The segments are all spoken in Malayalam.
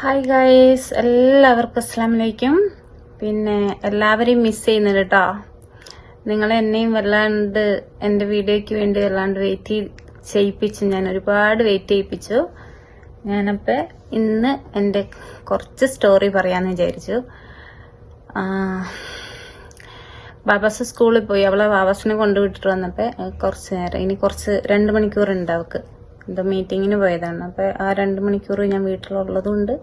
ഹായ് ഗായ്സ് എല്ലാവർക്കും അസ്സാം വലൈക്കും പിന്നെ എല്ലാവരെയും മിസ് ചെയ്യുന്നുണ്ട് കേട്ടോ നിങ്ങൾ എന്നെയും വല്ലാണ്ട് എന്റെ വീഡിയോയ്ക്ക് വേണ്ടി വല്ലാണ്ട് വെയിറ്റ് ചെയ്യിപ്പിച്ചു. ഞാൻ ഒരുപാട് വെയിറ്റ് ചെയ്യിപ്പിച്ചു. ഞാനപ്പോൾ ഇന്ന് എന്റെ കുറച്ച് സ്റ്റോറി പറയാമെന്ന് വിചാരിച്ചു. ബാബാസ് സ്കൂളിൽ പോയി. അവളെ ബാബാസിനെ കൊണ്ടുവിട്ടിട്ട് വന്നപ്പോൾ കുറച്ച് നേരം ഇനി കുറച്ച് രണ്ട് മണിക്കൂർ ഉണ്ട് അവൾക്ക്. എന്തോ മീറ്റിങ്ങിന് പോയതാണ്. അപ്പോൾ ആ രണ്ട് മണിക്കൂർ ഞാൻ വീട്ടിലുള്ളതുകൊണ്ട്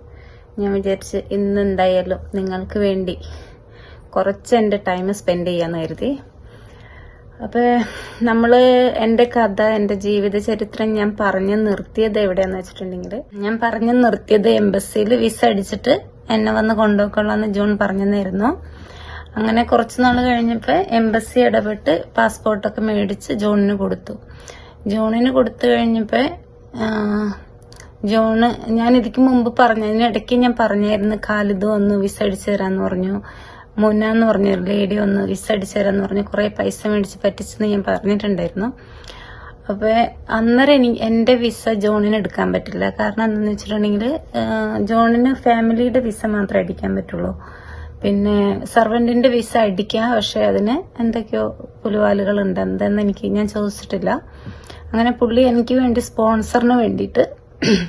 ഞാൻ വിചാരിച്ച് ഇന്ന് എന്തായാലും നിങ്ങൾക്ക് വേണ്ടി കുറച്ച് എന്റെ ടൈം സ്പെൻഡ് ചെയ്യാന്ന് കരുതി. അപ്പോൾ നമ്മൾ എന്റെ കഥ എന്റെ ജീവിത ചരിത്രം ഞാൻ പറഞ്ഞു നിർത്തിയത് എവിടെയാന്ന് വെച്ചിട്ടുണ്ടെങ്കിൽ ഞാൻ പറഞ്ഞു നിർത്തിയത് എംബസിയിൽ വിസ അടിച്ചിട്ട് എന്നെ വന്ന് കൊണ്ടുപോയിക്കൊള്ളാന്ന് ജൂൺ പറഞ്ഞെന്നായിരുന്നു. അങ്ങനെ കുറച്ച് നാൾ കഴിഞ്ഞപ്പോൾ എംബസി ഇടപെട്ട് പാസ്പോർട്ടൊക്കെ മേടിച്ച് ജൂണിന് കൊടുത്തു. ജോണിന് കൊടുത്തു കഴിഞ്ഞപ്പോൾ ജോണ് ഞാൻ ഇതിക്ക് മുമ്പ് പറഞ്ഞു ഇടയ്ക്ക് ഞാൻ പറഞ്ഞായിരുന്നു കാലിത് ഒന്ന് വിസ അടിച്ചു തരാന്ന് പറഞ്ഞു. മുന്ന എന്ന് ലേഡി ഒന്ന് വിസ അടിച്ചു തരാന്ന് പറഞ്ഞു. കുറെ പൈസ മേടിച്ച് പറ്റിച്ചെന്ന് ഞാൻ പറഞ്ഞിട്ടുണ്ടായിരുന്നു. അപ്പൊ അന്നേരം എനിക്ക് എന്റെ വിസ ജോണിന് എടുക്കാൻ പറ്റില്ല. കാരണം എന്താണെന്ന് വെച്ചിട്ടുണ്ടെങ്കിൽ ജോണിന് ഫാമിലിയുടെ വിസ മാത്രമേ അടിക്കാൻ പറ്റുള്ളൂ. പിന്നെ സർവന്റിന്റെ വിസ അടിക്കാം പക്ഷെ അതിന് എന്തൊക്കെയോ പുലുവാലുകൾ ഉണ്ട് എന്തെന്ന് എനിക്ക് ഞാൻ ചോദിച്ചിട്ടില്ല. അങ്ങനെ പുള്ളി എനിക്ക് വേണ്ടി സ്പോൺസറിന് വേണ്ടിയിട്ട്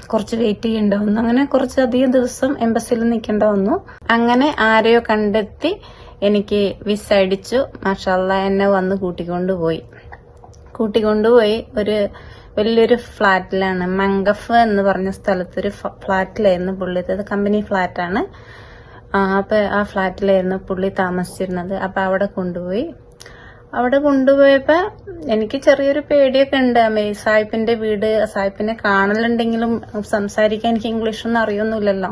കുറച്ച് വെയിറ്റ് ചെയ്യേണ്ട വന്നു. അങ്ങനെ കുറച്ചധികം ദിവസം എംബസിയിൽ നിൽക്കേണ്ട വന്നു. അങ്ങനെ ആരെയോ കണ്ടെത്തി എനിക്ക് വിസ അടിച്ചു. മാഷാല്ല എന്നെ വന്ന് കൂട്ടിക്കൊണ്ടുപോയി. കൂട്ടിക്കൊണ്ടുപോയി ഒരു വലിയൊരു ഫ്ലാറ്റിലാണ്. മംഗഫ് എന്ന് പറഞ്ഞ സ്ഥലത്തൊരു ഫ്ലാറ്റിലായിരുന്നു പുള്ളി. അത് കമ്പനി ഫ്ലാറ്റാണ് ആ, അപ്പൊ ആ ഫ്ലാറ്റിലായിരുന്നു പുള്ളി താമസിച്ചിരുന്നത്. അപ്പൊ അവിടെ കൊണ്ടുപോയി. അവിടെ കൊണ്ടുപോയപ്പോ എനിക്ക് ചെറിയൊരു പേടിയൊക്കെ ഉണ്ട്. അമ്മേ സാഹിബിന്റെ വീട് സാഹിബിനെ കാണലുണ്ടെങ്കിലും സംസാരിക്കാൻ എനിക്ക് ഇംഗ്ലീഷ് ഒന്നും അറിയൊന്നുമില്ലല്ലോ.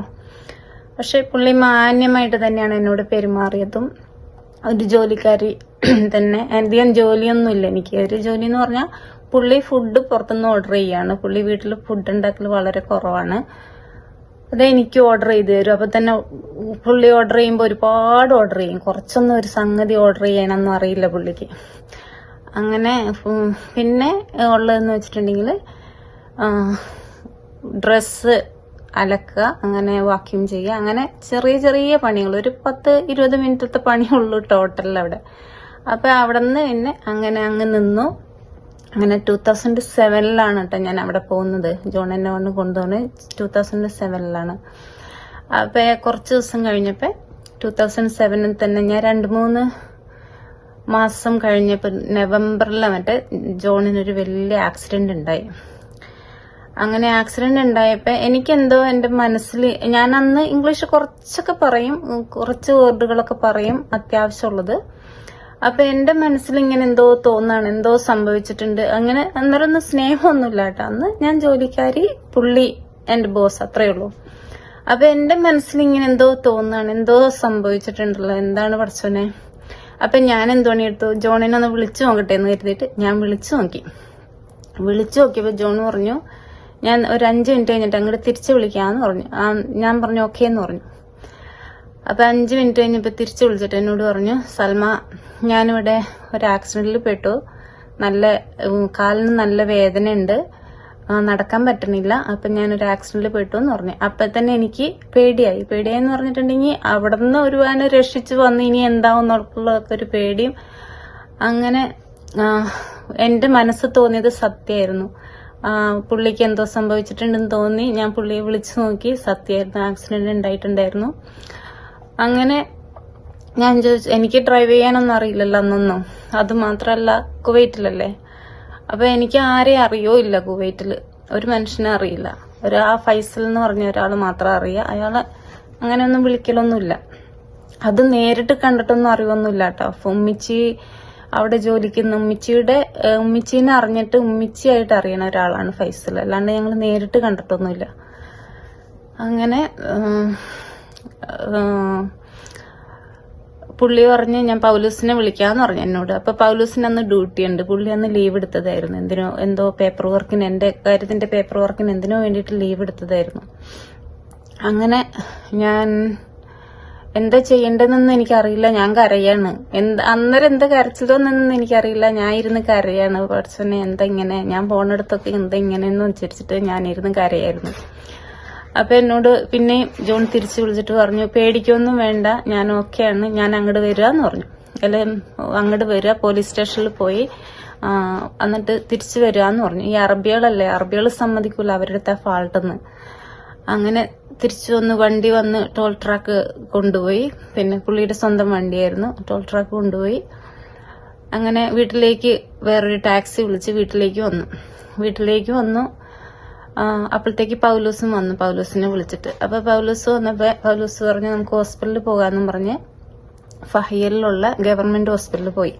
പക്ഷെ പുള്ളി മാന്യമായിട്ട് തന്നെയാണ് എന്നോട് പെരുമാറിയതും. ഒരു ജോലിക്കാരി തന്നെ. അധികം ജോലിയൊന്നുമില്ല എനിക്ക്. ഒരു ജോലി എന്ന് പറഞ്ഞാൽ പുള്ളി ഫുഡ് പുറത്തുനിന്ന് ഓർഡർ ചെയ്യാണ്. പുള്ളി വീട്ടിൽ ഫുഡ് ഉണ്ടാക്കൽ വളരെ കുറവാണ്. അത് എനിക്ക് ഓർഡർ ചെയ്ത് തരും. അപ്പൊ തന്നെ പുള്ളി ഓർഡർ ചെയ്യുമ്പോൾ ഒരുപാട് ഓർഡർ ചെയ്യും. കുറച്ചൊന്നും ഒരു സംഗതി ഓർഡർ ചെയ്യണമെന്നും അറിയില്ല പുള്ളിക്ക്. അങ്ങനെ പിന്നെ ഉള്ളതെന്ന് വെച്ചിട്ടുണ്ടെങ്കിൽ ഡ്രസ്സ് അലക്കുക അങ്ങനെ വാക്യൂം ചെയ്യുക അങ്ങനെ ചെറിയ ചെറിയ പണികൾ ഒരു പത്ത് ഇരുപത് മിനിറ്റത്തെ പണിയുള്ളൂ ടോട്ടൽ അവിടെ. അപ്പൊ അവിടെ നിന്ന് പിന്നെ അങ്ങനെ അങ്ങ് നിന്നു. അങ്ങനെ ടൂ തൗസൻഡ് സെവനിലാണ് കേട്ടോ ഞാൻ അവിടെ പോകുന്നത്. ജോൺ എന്നെ കൊണ്ട് കൊണ്ടുപോകുന്നത്. ടൂ തൗസൻഡ് സെവനിലാണ് അപ്പോൾ കുറച്ച് ദിവസം കഴിഞ്ഞപ്പോൾ ടൂ തൗസൻഡ് സെവനിൽ തന്നെ ഞാൻ രണ്ട് മൂന്ന് മാസം കഴിഞ്ഞപ്പോൾ നവംബറിലെ മറ്റേ ജോണിനൊരു വലിയ ആക്സിഡന്റ് ഉണ്ടായി. അങ്ങനെ ആക്സിഡന്റ് ഉണ്ടായപ്പോൾ എനിക്കെന്തോ എന്റെ മനസ്സിൽ ഞാൻ അന്ന് ഇംഗ്ലീഷ് കുറച്ചൊക്കെ പറയും കുറച്ച് വേർഡുകളൊക്കെ പറയും അത്യാവശ്യമുള്ളത്. അപ്പൊ എന്റെ മനസ്സിൽ ഇങ്ങനെ എന്തോ തോന്നാണ് എന്തോ സംഭവിച്ചിട്ടുണ്ട്. അങ്ങനെ അന്നേരം ഒന്നും സ്നേഹമൊന്നുമില്ല കേട്ടോ അന്ന് ഞാൻ ജോലിക്കാരി പുള്ളി എന്റെ ബോസ് അത്രേ ഉള്ളൂ. അപ്പൊ എന്റെ മനസ്സിൽ ഇങ്ങനെ എന്തോ തോന്നാണ് എന്തോ സംഭവിച്ചിട്ടുണ്ടല്ലോ എന്താണ് പഠിച്ചോനെ അപ്പൊ ഞാൻ എന്തോണി എടുത്തു ജോണിനെ ഒന്ന് വിളിച്ചു നോക്കട്ടെ എന്ന് കരുതിയിട്ട് ഞാൻ വിളിച്ചു നോക്കി. വിളിച്ചു നോക്കിയപ്പോ ജോൺ പറഞ്ഞു ഞാൻ ഒരു അഞ്ച് മിനിറ്റ് കഴിഞ്ഞിട്ട് അങ്ങോട്ട് തിരിച്ചു വിളിക്കാന്ന് പറഞ്ഞു. ഞാൻ പറഞ്ഞു ഓക്കെ എന്ന് പറഞ്ഞു. അപ്പൊ അഞ്ച് മിനിറ്റ് കഴിഞ്ഞപ്പോ തിരിച്ചു വിളിച്ചിട്ട് എന്നോട് പറഞ്ഞു സൽമ ഞാനിവിടെ ഒരു ആക്സിഡന്റിൽ പെട്ടു. നല്ല കാലിന് നല്ല വേദന ഉണ്ട് നടക്കാൻ പറ്റണില്ല. അപ്പൊ ഒരു ആക്സിഡന്റിൽ പെട്ടു എന്ന് പറഞ്ഞു. അപ്പൊ തന്നെ എനിക്ക് പേടിയായി. പേടിയായി എന്ന് പറഞ്ഞിട്ടുണ്ടെങ്കിൽ അവിടെ നിന്ന് ഒരു വാന രക്ഷിച്ചു വന്ന് ഇനി എന്താവുന്നൊക്കെ ഒരു പേടിയും. അങ്ങനെ എന്റെ മനസ്സ് തോന്നിയത് സത്യമായിരുന്നു. പുള്ളിക്ക് എന്തോ സംഭവിച്ചിട്ടുണ്ടെന്ന് തോന്നി. ഞാൻ പുള്ളിയെ വിളിച്ചു നോക്കി. സത്യമായിരുന്നു ആക്സിഡന്റ് ഉണ്ടായിട്ടുണ്ടായിരുന്നു. അങ്ങനെ ഞാൻ ചോദിച്ചു എനിക്ക് ഡ്രൈവ് ചെയ്യാനൊന്നും അറിയില്ലല്ലോ അന്നൊന്നും. അത് മാത്രമല്ല കുവൈറ്റിലല്ലേ? അപ്പൊ എനിക്ക് ആരെയും അറിയോ ഇല്ല കുവൈറ്റിൽ. ഒരു മനുഷ്യനെ അറിയില്ല. ഒരു ആ ഫൈസൽ എന്ന് പറഞ്ഞ ഒരാൾ മാത്രം അറിയാം. അയാളെ അങ്ങനെയൊന്നും വിളിക്കലൊന്നുമില്ല. അത് നേരിട്ട് കണ്ടിട്ടൊന്നും അറിവൊന്നുമില്ല കേട്ടോ. അപ്പൊ ഉമ്മിച്ചി അവിടെ ജോലിക്കുന്ന ഉമ്മിച്ചിയുടെ ഉമ്മിച്ചീനെ അറിഞ്ഞിട്ട് ഉമ്മിച്ചിയായിട്ട് അറിയണ ഒരാളാണ് ഫൈസൽ. അല്ലാണ്ട് ഞങ്ങൾ നേരിട്ട് കണ്ടിട്ടൊന്നുമില്ല. അങ്ങനെ പുള്ളി പറഞ്ഞ് ഞാൻ പൗലൂസിനെ വിളിക്കാന്ന് പറഞ്ഞു എന്നോട്. അപ്പൊ പൗലൂസിന് അന്ന് ഡ്യൂട്ടി ഉണ്ട്. പുള്ളി അന്ന് ലീവ് എടുത്തതായിരുന്നു. എന്തിനോ എന്തോ പേപ്പർ വർക്കിന് എന്റെ കാര്യത്തിന്റെ പേപ്പർ വർക്കിന് എന്തിനോ വേണ്ടിയിട്ട് ലീവ് എടുത്തതായിരുന്നു. അങ്ങനെ ഞാൻ എന്താ ചെയ്യേണ്ടതെന്ന് എനിക്കറിയില്ല. ഞാൻ കരയാണ്. എന്ത് അന്നേരം എന്താ കരച്ചിലോന്നൊന്നും എനിക്കറിയില്ല. ഞാൻ ഇരുന്ന് കരയാണ്. പഠിച്ചനെ എന്താ ഇങ്ങനെ ഞാൻ പോണിടത്തൊക്കെ എന്താ ഇങ്ങനെയെന്ന് വെച്ചിട്ട് ഞാൻ ഇരുന്ന് കരയായിരുന്നു. അപ്പൊ എന്നോട് പിന്നെ ജോൺ തിരിച്ചു വിളിച്ചിട്ട് പറഞ്ഞു പേടിക്കൊന്നും വേണ്ട ഞാൻ ഓക്കെയാണ് ഞാൻ അങ്ങോട്ട് വരിക എന്ന് പറഞ്ഞു. അല്ലെ അങ്ങോട്ട് വരിക പോലീസ് സ്റ്റേഷനിൽ പോയി എന്നിട്ട് തിരിച്ചു വരിക എന്ന് പറഞ്ഞു. ഈ അറബികളല്ലേ അറബികൾ സമ്മതിക്കൂല അവരുടെ ഫാൾട്ടെന്ന് അങ്ങനെ തിരിച്ചു വന്ന് വണ്ടി വന്ന് ടോൾ ട്രാക്ക് കൊണ്ടുപോയി. പിന്നെ പുള്ളിയുടെ സ്വന്തം വണ്ടിയായിരുന്നു ടോൾ ട്രാക്ക് കൊണ്ടുപോയി. അങ്ങനെ വീട്ടിലേക്ക് വേറൊരു ടാക്സി വിളിച്ച് വീട്ടിലേക്ക് വന്നു. വീട്ടിലേക്ക് വന്നു അപ്പോഴത്തേക്ക് പൗലൂസും വന്നു. പൗലൂസിനെ വിളിച്ചിട്ട്. അപ്പൊ പൗലൂസ് വന്നപ്പോ പൗലൂസ് പറഞ്ഞു നമുക്ക് ഹോസ്പിറ്റലിൽ പോകാമെന്നും പറഞ്ഞ് ഫഹിയലിലുള്ള ഗവൺമെന്റ് ഹോസ്പിറ്റലിൽ പോയി.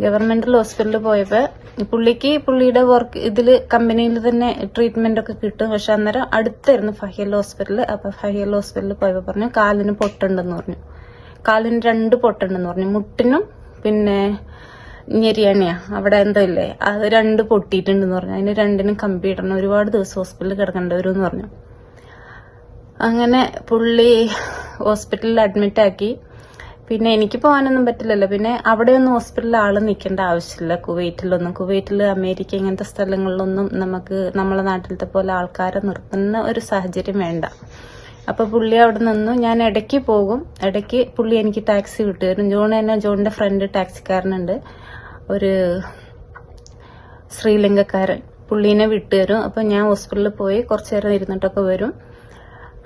ഗവൺമെന്റ് ഹോസ്പിറ്റലിൽ പോയപ്പോ പുള്ളിക്ക് പുള്ളിയുടെ വർക്ക് ഇതിൽ കമ്പനിയിൽ തന്നെ ട്രീറ്റ്മെന്റ് ഒക്കെ കിട്ടും. പക്ഷെ അന്നേരം അടുത്തായിരുന്നു ഫഹിയൽ ഹോസ്പിറ്റൽ. അപ്പൊ ഫഹിയൽ ഹോസ്പിറ്റലിൽ പോയപ്പോ പറഞ്ഞു കാലിന് പൊട്ടുണ്ടെന്ന് പറഞ്ഞു. കാലിന് രണ്ട് പൊട്ടുണ്ടെന്ന് പറഞ്ഞു. മുട്ടിനും പിന്നെ ഞെരിയാണിയാ. അവിടെ എന്തോ ഇല്ലേ? അത് രണ്ട് പൊട്ടിയിട്ടുണ്ടെന്ന് പറഞ്ഞു. അതിന് രണ്ടിനും കമ്പ്യൂട്ടറിന് ഒരുപാട് ദിവസം ഹോസ്പിറ്റലിൽ കിടക്കേണ്ടി വരും എന്ന് പറഞ്ഞു. അങ്ങനെ പുള്ളി ഹോസ്പിറ്റലിൽ അഡ്മിറ്റാക്കി പിന്നെ എനിക്ക് പോകാനൊന്നും പറ്റില്ലല്ലോ. പിന്നെ അവിടെയൊന്നും ഹോസ്പിറ്റലിൽ ആൾ നിൽക്കേണ്ട ആവശ്യമില്ല. കുവൈറ്റിലൊന്നും. കുവൈറ്റിൽ അമേരിക്ക ഇങ്ങനത്തെ സ്ഥലങ്ങളിലൊന്നും നമുക്ക് നമ്മളെ നാട്ടിലത്തെ പോലെ ആൾക്കാരെ നിർത്തുന്ന ഒരു സാഹചര്യം വേണ്ട. അപ്പൊ പുള്ളി അവിടെ നിന്നു. ഞാൻ ഇടയ്ക്ക് പോകും. ഇടയ്ക്ക് പുള്ളി എനിക്ക് ടാക്സി വിട്ടുതരും. ജോൺ തന്നെ ജോണിന്റെ ഫ്രണ്ട് ടാക്സിക്കാരനുണ്ട്. ഒരു ശ്രീലങ്കക്കാരൻ പുള്ളീനെ വിട്ടുതരും അപ്പൊ ഞാൻ ഹോസ്പിറ്റലിൽ പോയി കുറച്ചു നേരം ഇരുന്നിട്ടൊക്കെ വരും.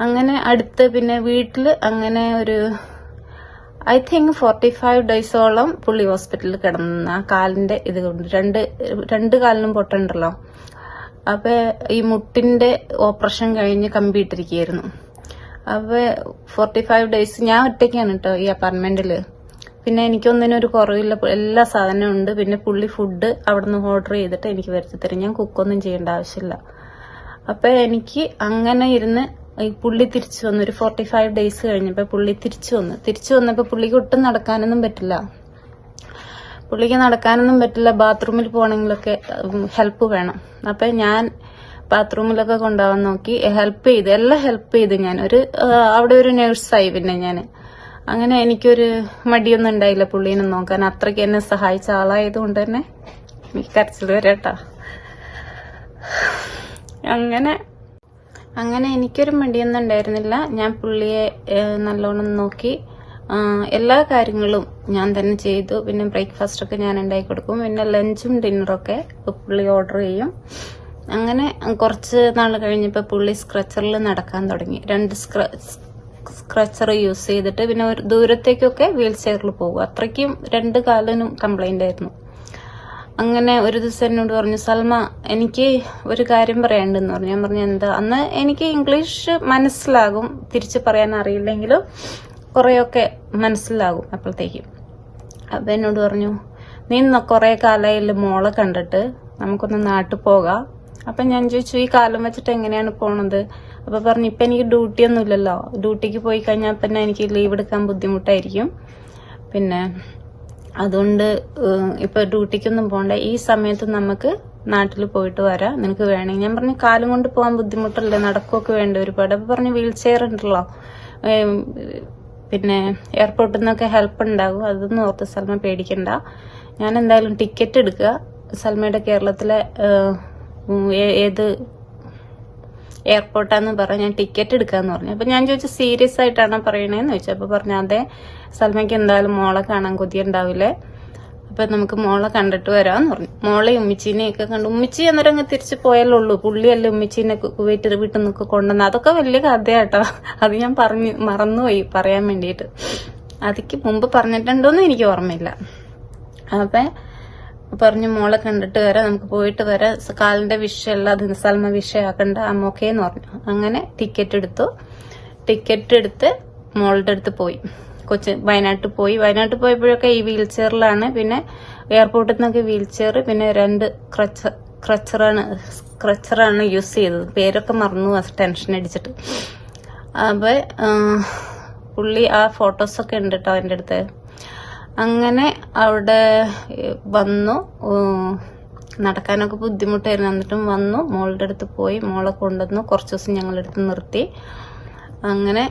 അങ്ങനെ അടുത്ത് പിന്നെ വീട്ടിൽ അങ്ങനെ ഒരു ഐ തിങ്ക് ഫോർട്ടി ഫൈവ് ഡേയ്സോളം പുള്ളി ഹോസ്പിറ്റലിൽ കിടന്ന ആ കാലിന്റെ ഇത് കൊണ്ട് രണ്ട് രണ്ട് കാലിനും പൊട്ടുണ്ടല്ലോ. അപ്പൊ ഈ മുട്ടിന്റെ ഓപ്പറേഷൻ കഴിഞ്ഞ് കമ്പി ഇട്ടിരിക്കുകയായിരുന്നു അപ്പൊ ഫോർട്ടി ഫൈവ് ഡേയ്സ് ഞാൻ ഒറ്റയ്ക്കാണ് കേട്ടോ ഈ അപ്പാർട്ട്മെന്റിൽ പിന്നെ എനിക്കൊന്നിനും ഒരു കുറവില്ല. എല്ലാ സാധനവും ഉണ്ട്. പിന്നെ പുള്ളി ഫുഡ് അവിടെ നിന്ന് ഓർഡർ ചെയ്തിട്ട് എനിക്ക് വരുത്തി തരും. ഞാൻ കുക്കൊന്നും ചെയ്യേണ്ട ആവശ്യമില്ല. അപ്പൊ എനിക്ക് അങ്ങനെ ഇരുന്ന് ഈ പുള്ളി തിരിച്ചു വന്നു. ഒരു ഫോർട്ടി ഫൈവ് ഡേയ്സ് കഴിഞ്ഞപ്പോ പുള്ളി തിരിച്ചു വന്നു. തിരിച്ചു വന്നപ്പോൾ പുള്ളിക്ക് ഒട്ടും നടക്കാനൊന്നും പറ്റില്ല. പുള്ളിക്ക് നടക്കാനൊന്നും പറ്റില്ല. ബാത്റൂമിൽ പോകണമെങ്കിലൊക്കെ ഹെൽപ്പ് വേണം. അപ്പൊ ഞാൻ ബാത്റൂമിലൊക്കെ കൊണ്ടുപോകാൻ നോക്കി. ഹെൽപ്പ് ചെയ്ത്. എല്ലാം ഹെൽപ്പ് ചെയ്ത് ഞാൻ. ഒരു അവിടെ ഒരു നേഴ്സായി പിന്നെ ഞാൻ അങ്ങനെ എനിക്കൊരു മടിയൊന്നും ഉണ്ടായില്ല പുള്ളീനെ നോക്കാൻ. അത്രയ്ക്ക് എന്നെ സഹായിച്ച ആളായതുകൊണ്ട് തന്നെ എനിക്ക് കരച്ചിൽ വരട്ടാ അങ്ങനെ അങ്ങനെ എനിക്കൊരു മടിയൊന്നും ഉണ്ടായിരുന്നില്ല. ഞാൻ പുള്ളിയെ നല്ലോണം നോക്കി. എല്ലാ കാര്യങ്ങളും ഞാൻ തന്നെ ചെയ്തു. പിന്നെ ബ്രേക്ക്ഫാസ്റ്റ് ഒക്കെ ഞാൻ ഉണ്ടാക്കി കൊടുക്കും. പിന്നെ ലഞ്ചും ഡിന്നറൊക്കെ പുള്ളി ഓർഡർ ചെയ്യും. അങ്ങനെ കുറച്ച് നാൾ കഴിഞ്ഞപ്പോൾ പുള്ളി സ്ക്രച്ചറിൽ നടക്കാൻ തുടങ്ങി. രണ്ട് സ്ക്രച്ചർ യൂസ് ചെയ്തിട്ട് പിന്നെ ഒരു ദൂരത്തേക്കൊക്കെ വീൽ ചെയറിൽ പോകും. അത്രയ്ക്കും രണ്ട് കാലിനും കംപ്ലൈന്റ് ആയിരുന്നു. അങ്ങനെ ഒരു ദിവസം എന്നോട് പറഞ്ഞു സൽമ എനിക്ക് ഒരു കാര്യം പറയാനുണ്ടെന്ന് പറഞ്ഞു. ഞാൻ പറഞ്ഞു എന്താ? അന്ന് എനിക്ക് ഇംഗ്ലീഷ് മനസ്സിലാകും തിരിച്ച് പറയാൻ അറിയില്ലെങ്കിലും കുറെയൊക്കെ മനസ്സിലാകും അപ്പോഴത്തേക്കും. അപ്പം എന്നോട് പറഞ്ഞു നീ കുറെ കാലമായില്ല മോളെ കണ്ടിട്ട് നമുക്കൊന്ന് നാട്ടിൽ പോകാം. അപ്പൊ ഞാൻ ചോദിച്ചു ഈ കാലം വെച്ചിട്ട് എങ്ങനെയാണ് പോണത്? അപ്പൊ പറഞ്ഞു ഇപ്പൊ എനിക്ക് ഡ്യൂട്ടി ഒന്നും ഇല്ലല്ലോ ഡ്യൂട്ടിക്ക് പോയി കഴിഞ്ഞാൽ തന്നെ എനിക്ക് ലീവ് എടുക്കാൻ ബുദ്ധിമുട്ടായിരിക്കും. പിന്നെ അതുകൊണ്ട് ഇപ്പൊ ഡ്യൂട്ടിക്കൊന്നും പോണ്ട. ഈ സമയത്ത് നമുക്ക് നാട്ടിൽ പോയിട്ട് വരാം. നിനക്ക് വേണമെങ്കിൽ ഞാൻ പറഞ്ഞു കാലം കൊണ്ട് പോകാൻ ബുദ്ധിമുട്ടല്ലേ? നടക്കുകയൊക്കെ വേണ്ട ഒരുപാട്? അപ്പൊ പറഞ്ഞു വീൽ ചെയർ ഉണ്ടല്ലോ. പിന്നെ എയർപോർട്ടിൽ നിന്നൊക്കെ ഹെൽപ്പ് ഉണ്ടാകും. അതൊന്നും ഓർത്ത് സൽമ പേടിക്കണ്ട. ഞാൻ എന്തായാലും ടിക്കറ്റ് എടുക്കുക. സൽമയുടെ കേരളത്തിലെ ഏത് എയർപോർട്ടാന്ന് പറഞ്ഞ് ഞാൻ ടിക്കറ്റ് എടുക്കാന്ന് പറഞ്ഞു. അപ്പൊ ഞാൻ ചോദിച്ചു സീരിയസ് ആയിട്ടാണോ പറയണേന്ന് ചോദിച്ചു. അപ്പൊ പറഞ്ഞു അതെ സൽമയ്ക്ക് എന്തായാലും മോളെ കാണാൻ കൊതി ഉണ്ടാവില്ലേ? അപ്പൊ നമുക്ക് മോളെ കണ്ടിട്ട് വരാന്ന് പറഞ്ഞു. മോളെ ഉമ്മിച്ചീനെയൊക്കെ കണ്ടു. ഉമ്മിച്ചി അന്നേരം അങ്ങ് തിരിച്ചു പോയാലുള്ളൂ. പുള്ളിയല്ലേ ഉമ്മിച്ചീനെ കുവൈറ്റ് വീട്ടിൽ നിന്നൊക്കെ കൊണ്ടുവന്ന്. അതൊക്കെ വലിയ കഥയാട്ടോ. അത് ഞാൻ പറഞ്ഞു മറന്നുപോയി പറയാൻ വേണ്ടിയിട്ട്. അതിക്ക് മുമ്പ് പറഞ്ഞിട്ടുണ്ടോന്ന് എനിക്ക് ഓർമ്മയില്ല. അപ്പൊ പറഞ്ഞു മോളെ കണ്ടിട്ട് വരാം നമുക്ക് പോയിട്ട് വരാം. കാലിന്റെ വിഷയമല്ല അത് സൽമ വിഷയാക്കണ്ട അമ്മോക്കേന്ന് പറഞ്ഞു. അങ്ങനെ ടിക്കറ്റ് എടുത്തു. ടിക്കറ്റ് എടുത്ത് മോളുടെ അടുത്ത് പോയി. കൊച്ചി വയനാട്ടിൽ പോയി. വയനാട്ടിൽ പോയപ്പോഴൊക്കെ ഈ വീൽ ചെയറിലാണ് പിന്നെ എയർപോർട്ടിൽ നിന്നൊക്കെ വീൽ ചെയർ പിന്നെ രണ്ട് ക്രച്ച ക്രച്ചറാണ് ക്രച്ചറാണ് യൂസ് ചെയ്തത്. പേരൊക്കെ മറന്നു ടെൻഷൻ അടിച്ചിട്ട്. അപ്പൊ ആ, പുള്ളി ആ ഫോട്ടോസൊക്കെ ഉണ്ട് കേട്ടോ എന്റെ അടുത്ത്. അങ്ങനെ അവിടെ വന്നു. നടക്കാനൊക്കെ ബുദ്ധിമുട്ടായിരുന്നു. എന്നിട്ടും വന്നു. മോളുടെ അടുത്ത് പോയി. മോളെ കൊണ്ടുവന്നു. കുറച്ച് ദിവസം ഞങ്ങളുടെ അടുത്ത് നിർത്തി. അങ്ങനെ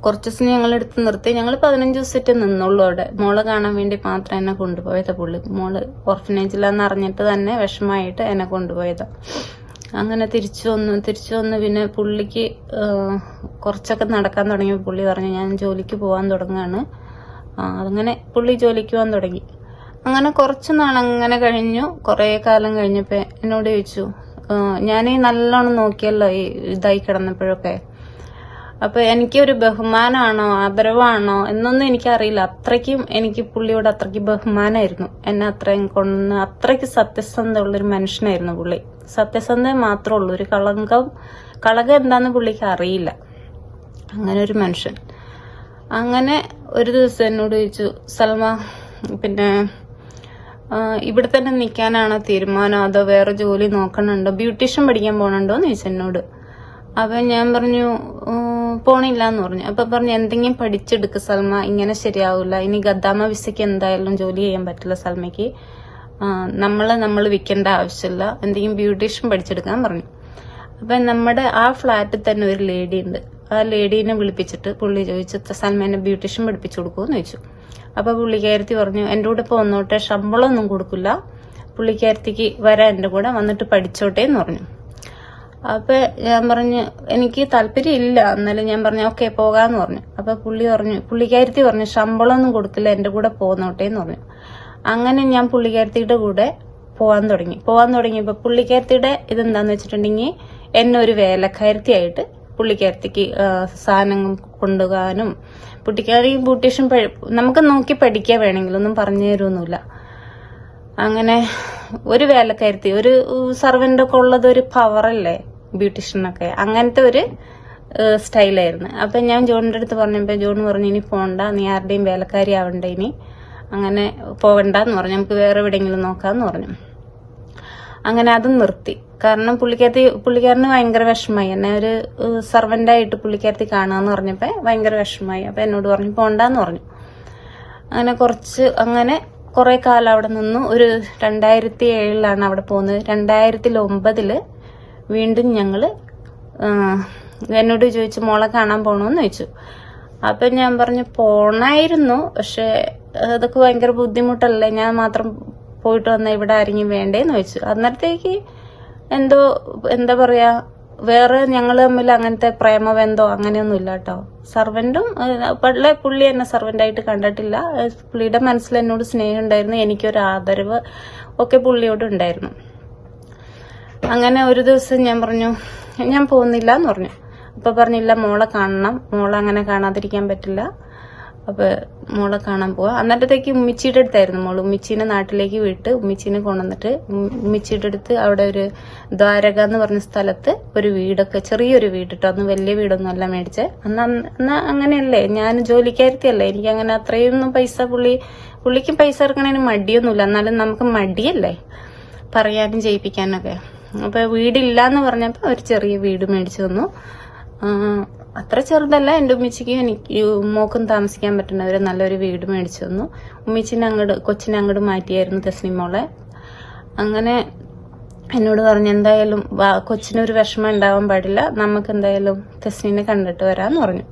കുറച്ച് ദിവസം ഞങ്ങളുടെ അടുത്ത് നിർത്തി. ഞങ്ങൾ പതിനഞ്ച് ദിവസമായിട്ട് നിന്നുള്ളൂ അവിടെ. മോളെ കാണാൻ വേണ്ടി മാത്രം എന്നെ കൊണ്ടുപോയത് പുള്ളി. മോൾ ഓർഫനേജിലാന്ന് അറിഞ്ഞിട്ട് തന്നെ വിഷമമായിട്ട് എന്നെ കൊണ്ടുപോയത്. അങ്ങനെ തിരിച്ചു വന്നു. തിരിച്ചു വന്ന് പിന്നെ പുള്ളിക്ക് കുറച്ചൊക്കെ നടക്കാൻ തുടങ്ങി. പുള്ളി പറഞ്ഞു ഞാൻ ജോലിക്ക് പോകാൻ തുടങ്ങുകയാണ് അതങ്ങനെ പുള്ളി ജോലിക്ക് പോകാൻ തുടങ്ങി. അങ്ങനെ കുറച്ച് നാൾ അങ്ങനെ കഴിഞ്ഞു. കുറേ കാലം കഴിഞ്ഞപ്പോൾ എന്നോട് ചോദിച്ചു ഞാൻ ഈ നല്ലോണം നോക്കിയല്ലോ ഈ ഇതായി കിടന്നപ്പോഴൊക്കെ. അപ്പൊ എനിക്കൊരു ബഹുമാനമാണോ ആദരവാണോ എന്നൊന്നും എനിക്കറിയില്ല. അത്രയ്ക്കും എനിക്ക് പുള്ളിയോട് അത്രയ്ക്ക് ബഹുമാനമായിരുന്നു എന്നെ അത്രയും കൊണ്ടുവന്ന് അത്രയ്ക്ക് സത്യസന്ധ ഉള്ളൊരു മനുഷ്യനായിരുന്നു പുള്ളി. സത്യസന്ധത മാത്രമേ ഉള്ളൂ. ഒരു കളങ്കം കളങ്കം എന്താന്ന് പുള്ളിക്ക് അറിയില്ല. അങ്ങനെ ഒരു മനുഷ്യൻ. അങ്ങനെ ഒരു ദിവസം എന്നോട് ചോദിച്ചു സൽമ പിന്നെ ഇവിടെ തന്നെ നിൽക്കാനാണ് തീരുമാനം? അതോ വേറെ ജോലി നോക്കണുണ്ടോ? ബ്യൂട്ടീഷ്യൻ പഠിക്കാൻ പോകണുണ്ടോ എന്ന് ചോദിച്ചു എന്നോട്. അപ്പൊ ഞാൻ പറഞ്ഞു പോണില്ല എന്ന് പറഞ്ഞു. അപ്പൊ പറഞ്ഞു എന്തെങ്കിലും പഠിച്ചെടുക്ക് സൽമ ഇങ്ങനെ ശരിയാവില്ല ഇനി ഗദ്ദാമ വിസയ്ക്ക് എന്തായാലും ജോലി ചെയ്യാൻ പറ്റില്ല സൽമയ്ക്ക്. ആ, നമ്മളെ നമ്മൾ വിൽക്കേണ്ട ആവശ്യമില്ല. എന്തെങ്കിലും ബ്യൂട്ടീഷ്യൻ പഠിച്ചെടുക്കാൻ പറഞ്ഞു. അപ്പൊ നമ്മുടെ ആ ഫ്ലാറ്റിൽ തന്നെ ഒരു ലേഡി ഉണ്ട്. ആ ലേഡീനെ വിളിപ്പിച്ചിട്ട് പുള്ളി ചോദിച്ചു സൽമാനെ ബ്യൂട്ടീഷ്യൻ പഠിപ്പിച്ചു കൊടുക്കുമെന്ന് ചോദിച്ചു. അപ്പൊ പുള്ളിക്കാരത്തി പറഞ്ഞു എന്റെ കൂടെ ഇപ്പൊ വന്നോട്ടെ ശമ്പളമൊന്നും കൊടുക്കില്ല. പുള്ളിക്കാരത്തിക്ക് വരാൻ എന്റെ കൂടെ വന്നിട്ട് പഠിച്ചോട്ടെ എന്ന് പറഞ്ഞു. അപ്പൊ ഞാൻ പറഞ്ഞു എനിക്ക് താല്പര്യം ഇല്ല. എന്നാലും ഞാൻ പറഞ്ഞു ഓക്കെ പോകാന്ന് പറഞ്ഞു. അപ്പൊ പുള്ളി പറഞ്ഞു പുള്ളിക്കാരത്തി പറഞ്ഞു ശമ്പളമൊന്നും കൊടുക്കില്ല എന്റെ കൂടെ പോന്നോട്ടെ എന്ന് പറഞ്ഞു. അങ്ങനെ ഞാൻ പുള്ളിക്കാരത്തിയുടെ കൂടെ പോവാൻ തുടങ്ങി. പോവാൻ തുടങ്ങിയപ്പോൾ പുള്ളിക്കാരത്തിയുടെ ഇതെന്താന്ന് വെച്ചിട്ടുണ്ടെങ്കിൽ എന്നെ ഒരു വേലക്കാരത്തിയായിട്ട് പുള്ളിക്കാരത്തിക്ക് സാധനങ്ങൾ കൊണ്ടുപോകാനും പുള്ളിക്കാരി ബ്യൂട്ടീഷ്യൻ നമുക്ക് നോക്കി പഠിക്കാൻ വേണമെങ്കിൽ ഒന്നും പറഞ്ഞു തരുമൊന്നുമില്ല അങ്ങനെ ഒരു വേലക്കാരത്തി ഒരു സർവന്റൊക്കെ ഉള്ളത് ഒരു പവറല്ലേ ബ്യൂട്ടീഷ്യനൊക്കെ? അങ്ങനത്തെ ഒരു സ്റ്റൈലായിരുന്നു. അപ്പം ഞാൻ ജോണിന്റെ അടുത്ത് പറഞ്ഞപ്പോൾ ജോൺ പറഞ്ഞു ഇനി പോണ്ട നീ ആരുടെയും വേലക്കാരി ആവണ്ട ഇനി? അങ്ങനെ പോവണ്ടെന്ന് പറഞ്ഞു. നമുക്ക് വേറെ എവിടെയെങ്കിലും നോക്കാന്ന് പറഞ്ഞു. അങ്ങനെ അതും നിർത്തി. കാരണം പുള്ളിക്കാരത്തി പുള്ളിക്കാരന് ഭയങ്കര വിഷമായി എന്നെ ഒരു സർവന്റ് ആയിട്ട് പുള്ളിക്കാരത്തി കാണാന്ന് പറഞ്ഞപ്പോൾ ഭയങ്കര വിഷമായി അപ്പോൾ എന്നോട് പറഞ്ഞു പോണ്ടെന്ന് പറഞ്ഞു. അങ്ങനെ കുറച്ച് അങ്ങനെ കുറേ കാലം അവിടെ നിന്നു. ഒരു രണ്ടായിരത്തി ഏഴിലാണ് അവിടെ പോകുന്നത്. രണ്ടായിരത്തി ഒമ്പതിൽ വീണ്ടും ഞങ്ങൾ എന്നോട് ചോദിച്ചു മോളെ കാണാൻ പോകണമെന്ന് ചോദിച്ചു. അപ്പം ഞാൻ പറഞ്ഞു പോണായിരുന്നു. പക്ഷെ അതൊക്കെ ഭയങ്കര ബുദ്ധിമുട്ടല്ലേ? ഞാൻ മാത്രം പോയിട്ട് വന്ന ഇവിടെ ആരെങ്കിലും വേണ്ടേന്ന് ചോദിച്ചു. അന്നേരത്തേക്ക് എന്തോ എന്താ പറയാ വേറെ ഞങ്ങൾ തമ്മിൽ അങ്ങനത്തെ പ്രേമബന്ധോ അങ്ങനെയൊന്നും ഇല്ല കേട്ടോ. സർവന്റും പള്ളെ പുള്ളി എന്നെ സർവന്റായിട്ട് കണ്ടിട്ടില്ല. പുള്ളിയുടെ മനസ്സിൽ എന്നോട് സ്നേഹം ഉണ്ടായിരുന്നു. എനിക്കൊരു ആദരവ് ഒക്കെ പുള്ളിയോട് ഉണ്ടായിരുന്നു. അങ്ങനെ ഒരു ദിവസം ഞാൻ പറഞ്ഞു ഞാൻ പോകുന്നില്ല എന്ന് പറഞ്ഞു. അപ്പൊ പറഞ്ഞില്ല മോളെ കാണണം. മോളെ അങ്ങനെ കാണാതിരിക്കാൻ പറ്റില്ല. അപ്പൊ മോളെ കാണാൻ പോവാ. അന്നേരത്തേക്ക് ഉമ്മിച്ചിയുടെ അടുത്തായിരുന്നു മോൾ. ഉമ്മിച്ചീനെ നാട്ടിലേക്ക് വിട്ട് ഉമ്മിച്ചീനെ കൊണ്ടുവന്നിട്ട് ഉമ്മിച്ചിയുടെ അടുത്ത് അവിടെ ഒരു ദ്വാരക എന്ന് പറഞ്ഞ സ്ഥലത്ത് ഒരു വീടൊക്കെ ചെറിയൊരു വീട് അന്ന് വലിയ വീടൊന്നും അല്ല മേടിച്ചേ. അന്ന് അന്ന് അങ്ങനെയല്ലേ? ഞാൻ ജോലിക്കാരത്തിയല്ലേ എനിക്ക് അങ്ങനെ അത്രയൊന്നും പൈസ പുള്ളി പുള്ളിക്ക് പൈസ ഇറക്കണതിന് മടിയൊന്നുമില്ല. എന്നാലും നമുക്ക് മടിയല്ലേ? പറയാനും ചെയ്യിപ്പിക്കാനൊക്കെ. അപ്പൊ വീടില്ല എന്ന് പറഞ്ഞപ്പോ ഒരു ചെറിയ വീട് മേടിച്ചു തന്നു. അത്ര ചെറുതല്ല. എന്റെ ഉമ്മച്ചിക്ക് എനിക്ക് മോക്കും താമസിക്കാൻ പറ്റുന്ന ഒരു നല്ലൊരു വീട് മേടിച്ചു തന്നു. ഉമ്മച്ചിനെ അങ്ങോട്ട് കൊച്ചിനെ അങ്ങോട്ട് മാറ്റിയായിരുന്നു തസ്നി മോളെ. അങ്ങനെ എന്നോട് പറഞ്ഞു എന്തായാലും കൊച്ചിനൊരു വിഷമം ഉണ്ടാവാൻ പാടില്ല. നമുക്ക് എന്തായാലും തസ്നീനെ കണ്ടിട്ട് വരാമെന്ന് പറഞ്ഞു.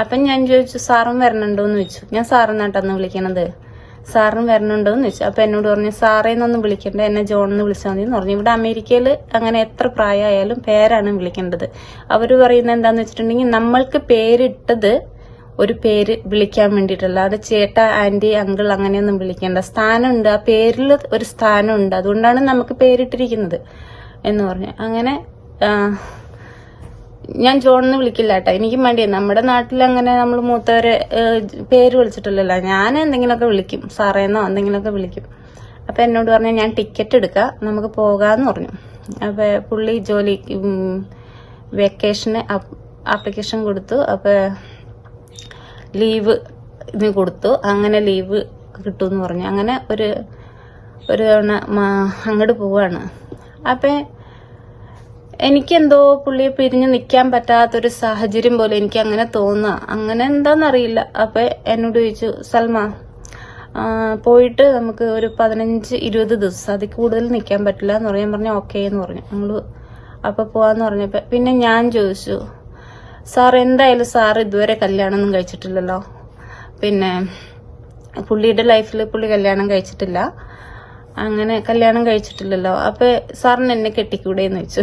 അപ്പം ഞാൻ ചോദിച്ചു സാറും വരണുണ്ടോ എന്ന് ചോദിച്ചു. ഞാൻ സാറിനാട്ടന്ന് വിളിക്കണത്. സാറിന് വരണുണ്ടോ എന്ന് ചോദിച്ചു. അപ്പൊ എന്നോട് പറഞ്ഞു സാറേന്നൊന്നും വിളിക്കണ്ട എന്നെ ജോൺ എന്ന് വിളിച്ചാൽ മതി എന്ന് പറഞ്ഞു. ഇവിടെ അമേരിക്കയിൽ അങ്ങനെ എത്ര പ്രായമായാലും പേരാണ് വിളിക്കേണ്ടത്. അവർ പറയുന്നത് എന്താന്ന് വെച്ചിട്ടുണ്ടെങ്കിൽ നമ്മൾക്ക് പേരിട്ടത് ഒരു പേര് വിളിക്കാൻ വേണ്ടിയിട്ടല്ല. അത് ചേട്ട ആന്റി അങ്കിൾ അങ്ങനെയൊന്നും വിളിക്കേണ്ട. സ്ഥാനമുണ്ട്. ആ പേരിൽ ഒരു സ്ഥാനമുണ്ട്. അതുകൊണ്ടാണ് നമുക്ക് പേരിട്ടിരിക്കുന്നത് എന്ന് പറഞ്ഞു. അങ്ങനെ ഞാൻ ജോണിന് വിളിക്കില്ല കേട്ടോ എനിക്കും വേണ്ടി നമ്മുടെ നാട്ടിൽ അങ്ങനെ നമ്മൾ മൂത്തവരെ പേര് വിളിച്ചിട്ടില്ലല്ലോ. ഞാൻ എന്തെങ്കിലുമൊക്കെ വിളിക്കും. സാറേന്നോ എന്തെങ്കിലുമൊക്കെ വിളിക്കും. അപ്പൊ എന്നോട് പറഞ്ഞു ഞാൻ ടിക്കറ്റ് എടുക്കാം. നമുക്ക് പോകാന്ന് പറഞ്ഞു. അപ്പൊ പുള്ളി ജോലി വെക്കേഷന് ആപ്ലിക്കേഷൻ കൊടുത്തു. അപ്പൊ ലീവ് ഇതിന് കൊടുത്തു. അങ്ങനെ ലീവ് കിട്ടുമെന്ന് പറഞ്ഞു. അങ്ങനെ ഒരു ഒരു തവണ അങ്ങോട്ട് പോവാണ്. അപ്പൊ എനിക്കെന്തോ പുള്ളിയെ പിരിഞ്ഞു നിൽക്കാൻ പറ്റാത്തൊരു സാഹചര്യം പോലെ എനിക്ക് അങ്ങനെ തോന്നുക അങ്ങനെ എന്താണെന്നറിയില്ല അപ്പൊ എന്നോട് ചോദിച്ചു സൽമ പോയിട്ട് നമുക്ക് ഒരു പതിനഞ്ച് ഇരുപത് ദിവസം അതിൽ കൂടുതൽ നിൽക്കാൻ പറ്റില്ല എന്ന് പറഞ്ഞു ഞാൻ പറഞ്ഞു ഓക്കെ എന്ന് പറഞ്ഞു. ഞങ്ങൾ അപ്പൊ പോവാന്ന് പറഞ്ഞപ്പോ പിന്നെ ഞാൻ ചോദിച്ചു സാർ എന്തായാലും സാർ ഇതുവരെ കല്യാണമൊന്നും കഴിച്ചിട്ടില്ലല്ലോ? പിന്നെ പുള്ളിയുടെ ലൈഫിൽ പുള്ളി കല്യാണം കഴിച്ചിട്ടില്ല. അങ്ങനെ കല്യാണം കഴിച്ചിട്ടില്ലല്ലോ? അപ്പൊ സാറിന് എന്നെ കെട്ടിക്കൂടെ എന്ന് വെച്ചു